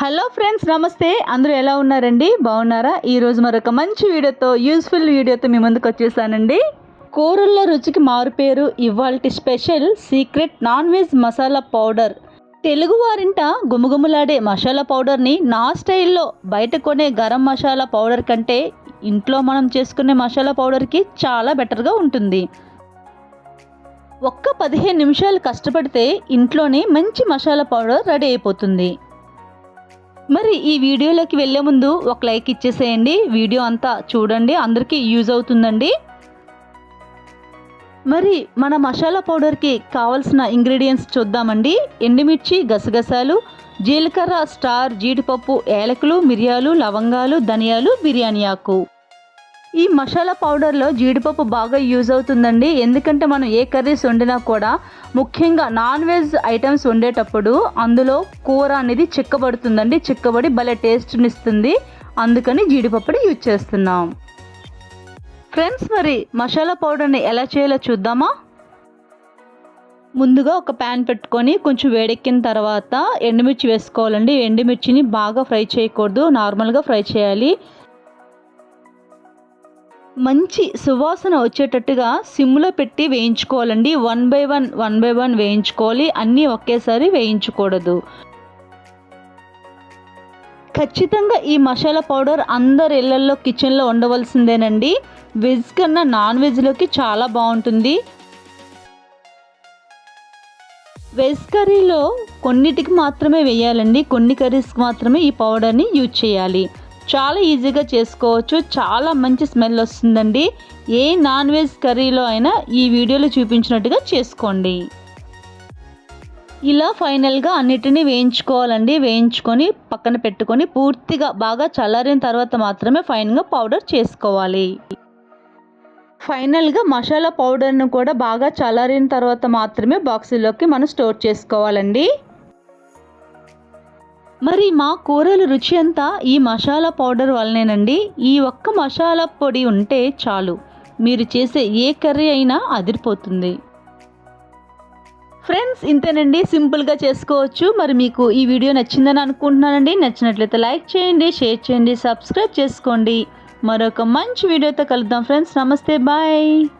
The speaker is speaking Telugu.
హలో ఫ్రెండ్స్ నమస్తే. అందరూ ఎలా ఉన్నారండి? బాగున్నారా? ఈరోజు మరొక మంచి వీడియోతో యూస్ఫుల్ వీడియోతో మీ ముందుకు వచ్చేసానండి. కూరల్లో రుచికి మారుపేరు ఇవాల్టి special secret non veg masala powder. Telugu వారింట గుమగుమలాడే మసాలా పౌడర్ని నా స్టైల్లో బయట కొనే గరం మసాలా పౌడర్ కంటే ఇంట్లో మనం చేసుకునే మసాలా పౌడర్కి చాలా బెటర్గా ఉంటుంది. ఒక్క పదిహేను నిమిషాలు కష్టపడితే ఇంట్లోనే మంచి మసాలా పౌడర్ రెడీ అయిపోతుంది. మరి ఈ వీడియోలోకి వెళ్ళే ముందు ఒక లైక్ ఇచ్చేసేయండి. వీడియో అంతా చూడండి. అందరికీ యూజ్ అవుతుందండి. మరి మన మసాలా పౌడర్కి కావలసిన ఇంగ్రీడియంట్స్ చూద్దామండి. ఎండుమిర్చి గసగసాలు జీలకర్ర స్టార్ జీడిపప్పు ఏలకులు మిరియాలు లవంగాలు ధనియాలు బిర్యానీ ఆకు. ఈ మసాలా పౌడర్లో జీడిపప్పు బాగా యూజ్ అవుతుందండి. ఎందుకంటే మనం ఏ కర్రీస్ వండినా కూడా ముఖ్యంగా నాన్ వెజ్ ఐటమ్స్ వండేటప్పుడు అందులో కూర అనేది చిక్కబడుతుందండి. చిక్కబడి భలే టేస్ట్ని ఇస్తుంది. అందుకని జీడిపప్పుని యూజ్ చేస్తున్నాం. ఫ్రెండ్స్ మరి మసాలా పౌడర్ని ఎలా చేయాలో చూద్దామా? ముందుగా ఒక ప్యాన్ పెట్టుకొని కొంచెం వేడెక్కిన తర్వాత ఎండుమిర్చి వేసుకోవాలండి. ఎండుమిర్చిని బాగా ఫ్రై చేయకూడదు. నార్మల్గా ఫ్రై చేయాలి. మంచి సువాసన వచ్చేటట్టుగా సిమ్లో పెట్టి వేయించుకోవాలండి. One by one one by one వేయించుకోవాలి. అన్నీ ఒకేసారి వేయించకూడదు. ఖచ్చితంగా ఈ మసాలా పౌడర్ అందరి ఇళ్ళలో కిచెన్లో ఉండవలసిందేనండి. వెజ్ కన్నా నాన్ వెజ్లోకి చాలా బాగుంటుంది. వెజ్ కర్రీలో కొన్నిటికి మాత్రమే వేయాలండి. కొన్ని కర్రీస్కి మాత్రమే ఈ పౌడర్ని యూజ్ చేయాలి. చాలా ఈజీగా చేసుకోవచ్చు. చాలా మంచి స్మెల్ వస్తుందండి. ఏ నాన్ వెజ్ కర్రీలో అయినా ఈ వీడియోలో చూపించినట్టుగా చేసుకోండి. ఇలా ఫైనల్గా అన్నిటిని వేయించుకోవాలండి. వేయించుకొని పక్కన పెట్టుకొని పూర్తిగా బాగా చల్లారిన తర్వాత మాత్రమే ఫైన్గా పౌడర్ చేసుకోవాలి. ఫైనల్గా మసాలా పౌడర్ను కూడా బాగా చల్లారిన తర్వాత మాత్రమే బాక్సులోకి మనం స్టోర్ చేసుకోవాలండి. మరి మా కూరల రుచి అంతా ఈ మసాలా పౌడర్ వల్లనేనండి. ఈ ఒక్క మసాలా పొడి ఉంటే చాలు. మీరు చేసే ఏ కర్రీ అయినా అదిరిపోతుంది. ఫ్రెండ్స్ ఇంతేనండి. సింపుల్గా చేసుకోవచ్చు. మరి మీకు ఈ వీడియో నచ్చిందని అనుకుంటున్నానండి. నచ్చినట్లయితే లైక్ చేయండి షేర్ చేయండి సబ్స్క్రైబ్ చేసుకోండి. మరొక మంచి వీడియోతో కలుద్దాం ఫ్రెండ్స్. నమస్తే బాయ్.